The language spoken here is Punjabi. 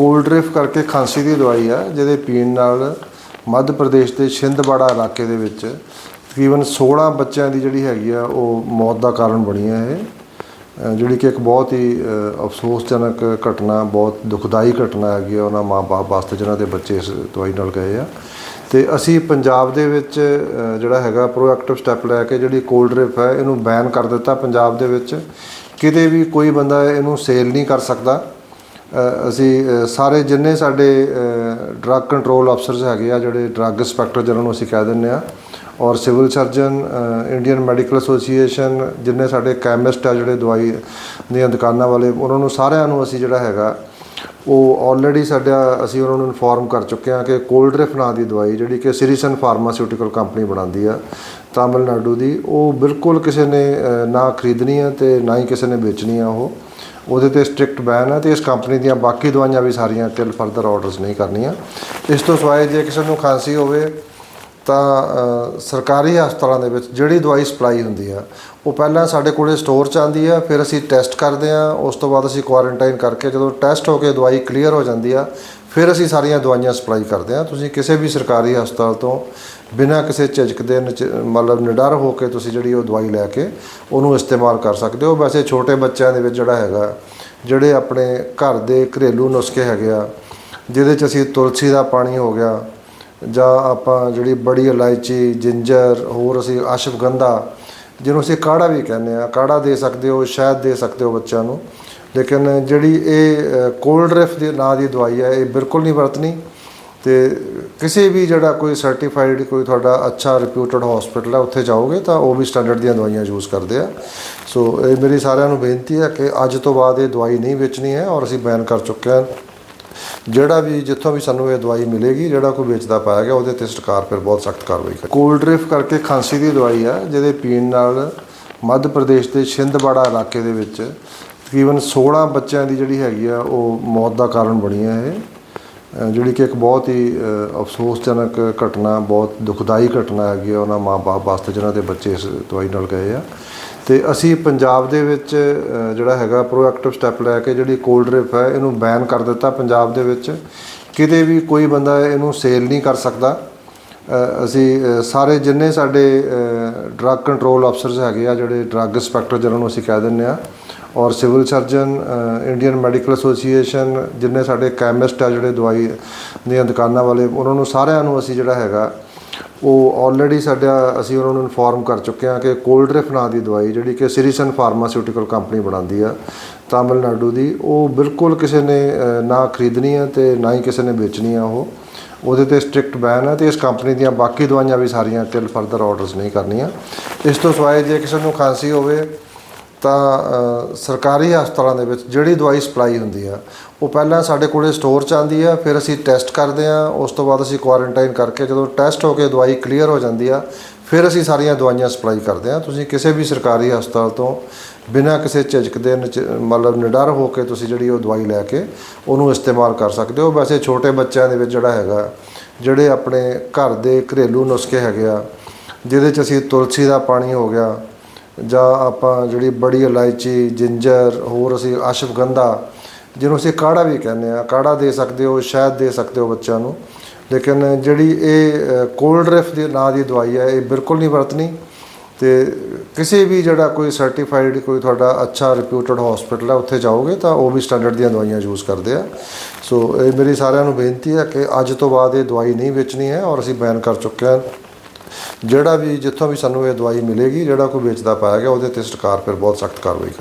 ਕੋਲਡ ਡ੍ਰਿਫਟ ਕਰਕੇ ਖਾਂਸੀ ਦੀ ਦਵਾਈ ਆ, ਜਿਹਦੇ ਪੀਣ ਨਾਲ ਮੱਧ ਪ੍ਰਦੇਸ਼ ਦੇ ਛਿੰਦਵਾੜਾ ਇਲਾਕੇ ਦੇ ਵਿੱਚ ਤਕਰੀਬਨ 16 ਬੱਚਿਆਂ ਦੀ ਜਿਹੜੀ ਹੈਗੀ ਆ, ਉਹ ਮੌਤ ਦਾ ਕਾਰਨ ਬਣੀ ਹੈ ਇਹ ਜਿਹੜੀ ਕਿ ਇੱਕ ਬਹੁਤ ਹੀ ਅਫਸੋਸਜਨਕ ਘਟਨਾ, ਬਹੁਤ ਦੁਖਦਾਈ ਘਟਨਾ ਹੈਗੀ ਆ, ਉਹਨਾਂ ਮਾਂ-ਬਾਪ ਵਾਸਤੇ ਜਿਨ੍ਹਾਂ ਦੇ ਬੱਚੇ ਇਸ ਦਵਾਈ ਨਾਲ ਗਏ ਆ। ਤੇ ਅਸੀਂ ਪੰਜਾਬ ਦੇ ਵਿੱਚ ਜਿਹੜਾ ਹੈਗਾ ਪ੍ਰੋਐਕਟਿਵ ਸਟੈਪ ਲੈ ਕੇ ਜਿਹੜੀ ਕੋਲਡ ਡ੍ਰਿਪ ਹੈ, ਇਹਨੂੰ ਬੈਨ ਕਰ ਦਿੱਤਾ। ਪੰਜਾਬ ਦੇ ਵਿੱਚ ਕਿਤੇ ਵੀ ਕੋਈ ਬੰਦਾ ਇਹਨੂੰ ਸੇਲ ਨਹੀਂ ਕਰ ਸਕਦਾ। ਅਸੀਂ ਸਾਰੇ ਜਿੰਨੇ ਸਾਡੇ ਡਰੱਗ ਕੰਟਰੋਲ ਅਫਸਰਸ ਹੈਗੇ ਆ, ਜਿਹੜੇ ਡਰੱਗ ਇੰਸਪੈਕਟਰ ਜਿਹਨਾਂ ਨੂੰ ਅਸੀਂ ਕਹਿ ਦਿੰਦੇ ਆ, ਔਰ civil surgeon Indian medical association ਜਿੰਨੇ ਸਾਡੇ ਕੈਮਿਸਟ ਆ ਜਿਹੜੇ ਦਵਾਈ ਦੀਆਂ ਦੁਕਾਨਾਂ ਵਾਲੇ, ਉਹਨਾਂ ਨੂੰ ਸਾਰਿਆਂ ਨੂੰ ਅਸੀਂ ਜਿਹੜਾ ਹੈਗਾ ਉਹ ਆਲਰੇਡੀ ਸਾਡਾ ਅਸੀਂ ਉਹਨਾਂ ਨੂੰ ਇਨਫੋਰਮ ਕਰ ਚੁੱਕੇ ਹਾਂ ਕਿ ਕੋਲਡਰਿਫ ਨਾਂ ਦੀ ਦਵਾਈ ਜਿਹੜੀ ਕਿ ਸਿਰੀਸਨ ਫਾਰਮਾਸਿਊਟੀਕਲ ਕੰਪਨੀ ਬਣਾਉਂਦੀ ਆ ਤਾਮਿਲਨਾਡੂ ਦੀ, ਉਹ ਬਿਲਕੁਲ ਕਿਸੇ ਨੇ ਨਾ ਖਰੀਦਣੀ ਆ ਤੇ ਨਾ ਹੀ ਕਿਸੇ ਨੇ ਵੇਚਣੀ ਆ ਉਹ। ਉਹਦੇ ਤੇ ਸਟ੍ਰਿਕਟ ਬੈਨ ਆ ਤੇ ਇਸ ਕੰਪਨੀ ਦੀਆਂ ਬਾਕੀ ਦਵਾਈਆਂ ਵੀ ਸਾਰੀਆਂ ਟਿਲ ਫਰਦਰ ਆਰਡਰਸ ਨਹੀਂ ਕਰਨੀਆਂ। ਇਸ ਤੋਂ ਸਿਵਾਏ ਜੇ ਕਿਸੇ ਨੂੰ ਖਾਂਸੀ ਹੋਵੇ ਤਾਂ ਸਰਕਾਰੀ ਹਸਪਤਾਲਾਂ ਦੇ ਵਿੱਚ ਜਿਹੜੀ ਦਵਾਈ ਸਪਲਾਈ ਹੁੰਦੀ ਆ, ਉਹ ਪਹਿਲਾਂ ਸਾਡੇ ਕੋਲੇ ਸਟੋਰ 'ਚ ਆਉਂਦੀ ਆ, ਫਿਰ ਅਸੀਂ ਟੈਸਟ ਕਰਦੇ ਆ, ਉਸ ਤੋਂ ਬਾਅਦ ਅਸੀਂ ਕੁਆਰੰਟਾਈਨ ਕਰਕੇ ਜਦੋਂ ਟੈਸਟ ਹੋ ਕੇ ਦਵਾਈ ਕਲੀਅਰ ਹੋ ਜਾਂਦੀ ਆ, ਫਿਰ ਅਸੀਂ ਸਾਰੀਆਂ ਦਵਾਈਆਂ ਸਪਲਾਈ ਕਰਦੇ ਆ। ਤੁਸੀਂ ਕਿਸੇ ਵੀ ਸਰਕਾਰੀ ਹਸਪਤਾਲ ਤੋਂ ਬਿਨਾਂ ਕਿਸੇ ਝਿਜਕ ਦੇ ਨਚ- ਮਤਲਬ ਨਿਡਰ ਹੋ ਕੇ ਤੁਸੀਂ ਜਿਹੜੀ ਉਹ ਦਵਾਈ ਲੈ ਕੇ ਉਹਨੂੰ ਇਸਤੇਮਾਲ ਕਰ ਸਕਦੇ ਹੋ। ਵੈਸੇ ਛੋਟੇ ਬੱਚਿਆਂ ਦੇ ਵਿੱਚ ਜਿਹੜਾ ਹੈਗਾ, ਜਿਹੜੇ ਆਪਣੇ ਘਰ ਦੇ ਘਰੇਲੂ ਨੁਸਖੇ ਹੈਗੇ ਆ, ਜਿਹਦੇ 'ਚ ਅਸੀਂ ਤੁਲਸੀ ਦਾ ਪਾਣੀ ਹੋ ਗਿਆ ਜਾਂ ਆਪਾਂ ਜਿਹੜੀ ਬੜੀ ਇਲਾਇਚੀ, ਜਿੰਜਰ, ਹੋਰ ਅਸੀਂ ਅਸ਼ਵਗੰਧਾ ਜਿਹਨੂੰ ਅਸੀਂ ਕਾੜਾ ਵੀ ਕਹਿੰਦੇ ਆ ਕਾੜਾ ਦੇ ਸਕਦੇ ਹੋ, ਸ਼ਹਿਦ ਦੇ ਸਕਦੇ ਹੋ ਬੱਚਿਆਂ ਨੂੰ। ਲੇਕਿਨ ਜਿਹੜੀ ਇਹ ਕੋਲਡ ਡ੍ਰਿਫਟ ਦੇ ਨਾਂ ਦੀ ਦਵਾਈ ਹੈ, ਇਹ ਬਿਲਕੁਲ ਨਹੀਂ ਵਰਤਣੀ। ਤੇ ਕਿਸੇ ਵੀ ਜਿਹੜਾ ਕੋਈ ਸਰਟੀਫਾਈਡ ਕੋਈ ਤੁਹਾਡਾ ਅੱਛਾ ਰਿਪਿਊਟਡ ਹਸਪੀਟਲ ਹੈ, ਉੱਥੇ ਜਾਓਗੇ ਤਾਂ ਉਹ ਵੀ ਸਟੈਂਡਰਡ ਦੀਆਂ ਦਵਾਈਆਂ ਯੂਜ਼ ਕਰਦੇ ਆ। ਸੋ ਇਹ ਮੇਰੀ ਸਾਰਿਆਂ ਨੂੰ ਬੇਨਤੀ ਹੈ ਕਿ ਅੱਜ ਤੋਂ ਬਾਅਦ ਇਹ ਦਵਾਈ ਨਹੀਂ ਵੇਚਣੀ ਹੈ ਔਰ ਅਸੀਂ ਬੈਨ ਕਰ ਚੁੱਕੇ ਹਾਂ। ਜਿਹੜਾ ਵੀ ਜਿੱਥੋਂ ਵੀ ਸਾਨੂੰ ਇਹ ਦਵਾਈ ਮਿਲੇਗੀ, ਜਿਹੜਾ ਕੋਈ ਵੇਚਦਾ ਪਾਇਆ ਗਿਆ, ਉਹਦੇ ਤੇ ਸਰਕਾਰ ਫਿਰ ਬਹੁਤ ਸਖਤ ਕਾਰਵਾਈ ਕਰੇ ਕੋਲਡ ਡ੍ਰਿਫਟ ਕਰਕੇ ਖਾਂਸੀ ਦੀ ਦਵਾਈ ਆ, ਜਿਹਦੇ ਪੀਣ ਨਾਲ ਮੱਧ ਪ੍ਰਦੇਸ਼ ਦੇ ਛਿੰਦਵਾੜਾ ਇਲਾਕੇ ਦੇ ਵਿੱਚ ਤਕਰੀਬਨ 16 ਬੱਚਿਆਂ ਦੀ ਜਿਹੜੀ ਹੈਗੀ ਆ, ਉਹ ਮੌਤ ਦਾ ਕਾਰਨ ਬਣੀ ਹੈ ਇਹ। ਜਿਹੜੀ ਕਿ ਇੱਕ ਬਹੁਤ ਹੀ ਅਫਸੋਸਜਨਕ ਘਟਨਾ, ਬਹੁਤ ਦੁਖਦਾਈ ਘਟਨਾ ਹੈਗੀ ਆ ਉਹਨਾਂ ਮਾਂ-ਬਾਪ ਵਾਸਤੇ, ਜਿਨ੍ਹਾਂ ਦੇ ਬੱਚੇ ਇਸ ਦਵਾਈ ਨਾਲ ਗਏ ਆ। ਤੇ ਅਸੀਂ ਪੰਜਾਬ ਦੇ ਵਿੱਚ ਜਿਹੜਾ ਹੈਗਾ ਪ੍ਰੋਐਕਟਿਵ ਸਟੈਪ ਲੈ ਕੇ ਜਿਹੜੀ ਕੋਲਡ ਡ੍ਰਿਪ ਹੈ, ਇਹਨੂੰ ਬੈਨ ਕਰ ਦਿੱਤਾ ਪੰਜਾਬ ਦੇ ਵਿੱਚ। ਕਿਤੇ ਵੀ ਕੋਈ ਬੰਦਾ ਇਹਨੂੰ ਸੇਲ ਨਹੀਂ ਕਰ ਸਕਦਾ। ਅਸੀਂ ਸਾਰੇ ਜਿੰਨੇ ਸਾਡੇ ਡਰੱਗ ਕੰਟਰੋਲ ਅਫਸਰਸ ਹੈਗੇ ਆ, ਜਿਹੜੇ ਡਰੱਗ ਇੰਸਪੈਕਟਰ ਜਿਹਨਾਂ ਨੂੰ ਅਸੀਂ ਕਹਿ ਦਿੰਦੇ ਆ, ਔਰ civil surgeon Indian medical association ਜਿੰਨੇ ਸਾਡੇ ਕੈਮਿਸਟ ਆ ਜਿਹੜੇ ਦਵਾਈ ਦੀਆਂ ਦੁਕਾਨਾਂ ਵਾਲੇ, ਉਹਨਾਂ ਨੂੰ ਸਾਰਿਆਂ ਨੂੰ ਅਸੀਂ ਜਿਹੜਾ ਹੈਗਾ ਉਹ ਆਲਰੇਡੀ ਸਾਡਾ ਅਸੀਂ ਉਹਨਾਂ ਨੂੰ ਇਨਫੋਰਮ ਕਰ ਚੁੱਕੇ ਹਾਂ ਕਿ ਕੋਲਡਰਿਫ ਨਾਂ ਦੀ ਦਵਾਈ ਜਿਹੜੀ ਕਿ ਸਿਰੀਸਨ ਫਾਰਮਾਸਿਊਟੀਕਲ ਕੰਪਨੀ ਬਣਾਉਂਦੀ ਆ, ਤਾਮਿਲਨਾਡੂ ਦੀ, ਉਹ ਬਿਲਕੁਲ ਕਿਸੇ ਨੇ ਨਾ ਖਰੀਦਣੀ ਆ ਤੇ ਨਾ ਹੀ ਕਿਸੇ ਨੇ ਵੇਚਣੀ ਆ ਉਹ। ਉਹਦੇ ਤੇ ਸਟ੍ਰਿਕਟ ਬੈਨ ਹੈ ਤੇ ਇਸ ਕੰਪਨੀ ਦੀਆਂ ਬਾਕੀ ਦਵਾਈਆਂ ਵੀ ਸਾਰੀਆਂ ਟਿਲ ਫਰਦਰ ਆਰਡਰਸ ਨਹੀਂ ਕਰਨੀਆਂ। ਇਸ ਤੋਂ ਸਿਵਾਏ ਜੇ ਕਿਸੇ ਨੂੰ ਖਾਂਸੀ ਹੋਵੇ ਤਾਂ ਸਰਕਾਰੀ ਹਸਪਤਾਲਾਂ ਦੇ ਵਿੱਚ ਜਿਹੜੀ ਦਵਾਈ ਸਪਲਾਈ ਹੁੰਦੀ ਆ, ਉਹ ਪਹਿਲਾਂ ਸਾਡੇ ਕੋਲੇ ਸਟੋਰ 'ਚ ਆਉਂਦੀ ਆ, ਫਿਰ ਅਸੀਂ ਟੈਸਟ ਕਰਦੇ ਆ, ਉਸ ਤੋਂ ਬਾਅਦ ਅਸੀਂ ਕੁਆਰੰਟਾਈਨ ਕਰਕੇ ਜਦੋਂ ਟੈਸਟ ਹੋ ਕੇ ਦਵਾਈ ਕਲੀਅਰ ਹੋ ਜਾਂਦੀ ਆ, ਫਿਰ ਅਸੀਂ ਸਾਰੀਆਂ ਦਵਾਈਆਂ ਸਪਲਾਈ ਕਰਦੇ ਆ। ਤੁਸੀਂ ਕਿਸੇ ਵੀ ਸਰਕਾਰੀ ਹਸਪਤਾਲ ਤੋਂ ਬਿਨਾਂ ਕਿਸੇ ਝਿਜਕ ਦੇ ਨਚ- ਮਤਲਬ ਨਿਡਰ ਹੋ ਕੇ ਤੁਸੀਂ ਜਿਹੜੀ ਉਹ ਦਵਾਈ ਲੈ ਕੇ ਉਹਨੂੰ ਇਸਤੇਮਾਲ ਕਰ ਸਕਦੇ ਹੋ। ਵੈਸੇ ਛੋਟੇ ਬੱਚਿਆਂ ਦੇ ਵਿੱਚ ਜਿਹੜਾ ਹੈਗਾ, ਜਿਹੜੇ ਆਪਣੇ ਘਰ ਦੇ ਘਰੇਲੂ ਨੁਸਖੇ ਹੈਗੇ ਆ, ਜਿਹਦੇ 'ਚ ਅਸੀਂ ਤੁਲਸੀ ਦਾ ਪਾਣੀ ਹੋ ਗਿਆ ਜਾਂ ਆਪਾਂ ਜਿਹੜੀ ਬੜੀ ਇਲਾਇਚੀ, ਜਿੰਜਰ, ਹੋਰ ਅਸੀਂ ਅਸ਼ਵਗੰਧਾ ਜਿਹਨੂੰ ਅਸੀਂ ਕਾੜਾ ਵੀ ਕਹਿੰਦੇ ਆ ਕਾੜਾ ਦੇ ਸਕਦੇ ਹੋ, ਸ਼ਹਿਦ ਦੇ ਸਕਦੇ ਹੋ ਬੱਚਿਆਂ ਨੂੰ। ਲੇਕਿਨ ਜਿਹੜੀ ਇਹ ਕੋਲਡ ਡ੍ਰਿਫਟ ਦੇ ਨਾਂ ਦੀ ਦਵਾਈ ਹੈ, ਇਹ ਬਿਲਕੁਲ ਨਹੀਂ ਵਰਤਣੀ। ਤੇ ਕਿਸੇ ਵੀ ਜਿਹੜਾ ਕੋਈ ਸਰਟੀਫਾਈਡ ਕੋਈ ਤੁਹਾਡਾ ਅੱਛਾ ਰਿਪਿਊਟਡ ਹਸਪੀਟਲ ਹੈ, ਉੱਥੇ ਜਾਓਗੇ ਤਾਂ ਉਹ ਵੀ ਸਟੈਂਡਰਡ ਦੀਆਂ ਦਵਾਈਆਂ ਯੂਜ਼ ਕਰਦੇ ਆ। ਸੋ ਇਹ ਮੇਰੀ ਸਾਰਿਆਂ ਨੂੰ ਬੇਨਤੀ ਹੈ ਕਿ ਅੱਜ ਤੋਂ ਬਾਅਦ ਇਹ ਦਵਾਈ ਨਹੀਂ ਵੇਚਣੀ ਹੈ ਔਰ ਅਸੀਂ ਬੈਨ ਕਰ ਚੁੱਕੇ ਹਾਂ। ਜਿਹੜਾ ਵੀ, ਜਿੱਥੋਂ ਵੀ ਸਾਨੂੰ ਇਹ ਦਵਾਈ ਮਿਲੇਗੀ, ਜਿਹੜਾ ਕੋਈ ਵੇਚਦਾ ਪਾਇਆ ਗਿਆ, ਉਹਦੇ ਤੇ ਸਰਕਾਰ ਫਿਰ ਬਹੁਤ ਸਖਤ ਕਾਰਵਾਈ ਕਰੇ